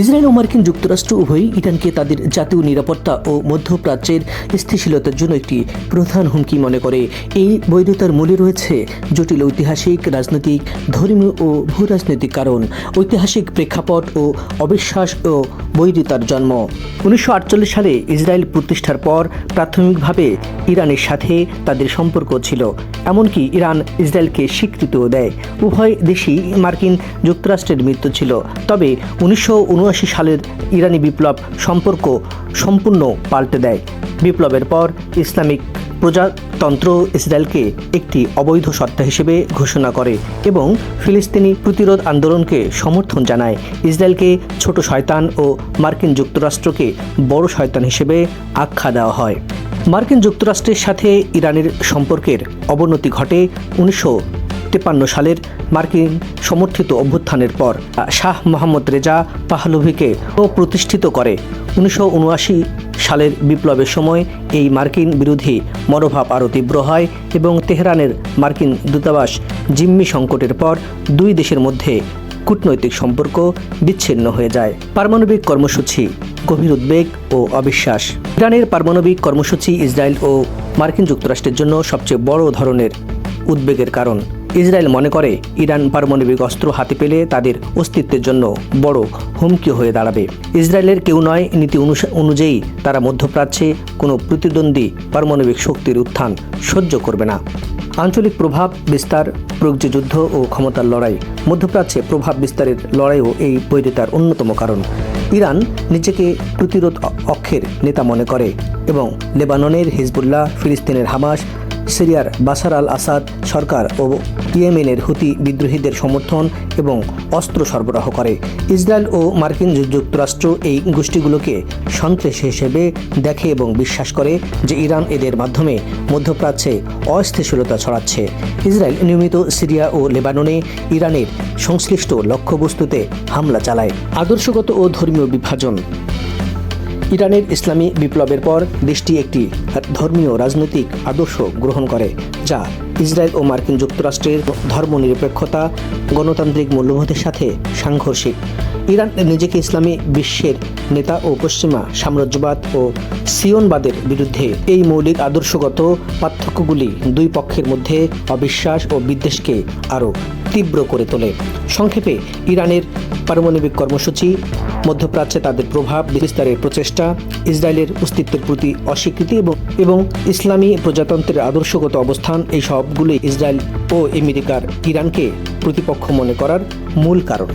Israel ও মার্কিন যুক্তরাষ্ট্র উভয়ই ইরানকে তাদের জাতীয় নিরাপত্তা ও মধ্যপ্রাচ্যের স্থিতিশীলতার জন্য একটি প্রধান হুমকি মনে করে। এই বৈধতার মূলে রয়েছে জটিল ঐতিহাসিক, রাজনৈতিক, ধর্মীয় ও ভূরাজনৈতিক কারণ, ঐতিহাসিক প্রেক্ষাপট ও অবিশ্বাস ও বৈধতার জন্ম। উনিশশো আটচল্লিশ সালে ইসরায়েল প্রতিষ্ঠার পর প্রাথমিকভাবে ইরানের সাথে তাদের সম্পর্ক ছিল। এমনকি ইরান ইসরায়েলকে স্বীকৃতিও দেয়। উভয় দেশই মার্কিন যুক্তরাষ্ট্রের মৃত্যু ছিল। তবে উনিশশো উনআশি সালের ইরানি বিপ্লব সম্পর্ক সম্পূর্ণ পাল্টে দেয়। বিপ্লবের পর ইসলামিক প্রজাতন্ত্র ইসরায়েলকে একটি অবৈধ সত্তা হিসেবে ঘোষণা করে এবং ফিলিস্তিনি প্রতিরোধ আন্দোলনকে সমর্থন জানায়। ইসরায়েলকে ছোট শয়তান ও মার্কিন যুক্তরাষ্ট্রকে বড় শয়তান হিসেবে আখ্যা দেওয়া হয়। মার্কিন যুক্তরাষ্ট্রের সাথে ইরানের সম্পর্কের অবনতি ঘটে উনিশশো তেপান্ন সালের মার্কিন সমর্থিত অভ্যুত্থানের পর শাহ মোহাম্মদ রেজা পাহলভিকে প্রতিষ্ঠিত করে। উনিশশো উনআশি সালের বিপ্লবের সময় এই মার্কিন বিরোধী মনোভাব আরও তীব্র হয় এবং তেহরানের মার্কিন দূতাবাস জিম্মি সংকটের পর দুই দেশের মধ্যে কূটনৈতিক সম্পর্ক বিচ্ছিন্ন হয়ে যায়। পারমাণবিক কর্মসূচি, গভীর উদ্বেগ ও অবিশ্বাস। ইরানের পারমাণবিক কর্মসূচি ইসরায়েল ও মার্কিন যুক্তরাষ্ট্রের জন্য সবচেয়ে বড় ধরনের উদ্বেগের কারণ। ইসরায়েল মনে করে, ইরান পারমাণবিক অস্ত্র হাতে পেলে তাদের অস্তিত্বের জন্য বড় হুমকি হয়ে দাঁড়াবে। ইসরায়েলের কেউ নয়, নীতি অনুযায়ী তারা মধ্যপ্রাচ্যে কোনো প্রতিদ্বন্দ্বী পারমাণবিক শক্তির উত্থান সহ্য করবে না। আঞ্চলিক প্রভাব বিস্তার প্রযুক্তি যুদ্ধ ও ক্ষমতার লড়াই। মধ্যপ্রাচ্যে প্রভাব বিস্তারের লড়াইও এই বৈরিতার অন্যতম কারণ। ইরান নিজেকে প্রতিরোধ অক্ষের নেতা মনে করে এবং লেবাননের হিজবুল্লাহ, ফিলিস্তিনের হামাস সিরিয়ার বাসার আল আসাদ সরকার ও ইয়েমেনের হুতি বিদ্রোহীদের সমর্থন এবং অস্ত্র সরবরাহ করে। ইসরায়েল ও মার্কিন যুক্তরাষ্ট্র এই গোষ্ঠীগুলোকে সন্ত্রাসী হিসেবে দেখে এবং বিশ্বাস করে যে ইরান এদের মাধ্যমে মধ্যপ্রাচ্যে অস্থিতিশীলতা ছড়াচ্ছে। ইসরায়েল নিয়মিত সিরিয়া ও লেবাননে ইরানের সংশ্লিষ্ট লক্ষ্যবস্তুতে হামলা চালায়। আদর্শগত ও ধর্মীয় বিভাজন ইরানের ইসলামী বিপ্লবের পর দেশটি একটি ধর্মীয় রাজনৈতিক আদর্শ গ্রহণ করে, যা ইসরায়েল ও মার্কিন যুক্তরাষ্ট্রের ধর্মনিরপেক্ষতা, গণতান্ত্রিক মূল্যবোধের সাথে সাংঘর্ষিক। ইরান নিজেকে ইসলামী বিশ্বের নেতা ও পশ্চিমা সাম্রাজ্যবাদ ও সিয়নবাদের বিরুদ্ধে এই মৌলিক আদর্শগত পার্থক্যগুলি দুই পক্ষের মধ্যে অবিশ্বাস ও বিদ্বেষকে আরও তীব্র করে তোলে। সংক্ষেপে, ইরানের পারমাণবিক কর্মসূচি মধ্যপ্রাচ্যে তাদের প্রভাব, বিস্তারের প্রচেষ্টা, ইসরায়েলের অস্তিত্বের প্রতি অস্বীকৃতি এবং এবং ইসলামী প্রজাতন্ত্রের আদর্শগত অবস্থান, এই সবগুলি ইসরায়েল ও আমেরিকার ইরানকে প্রতিপক্ষ মনে করার মূল কারণ।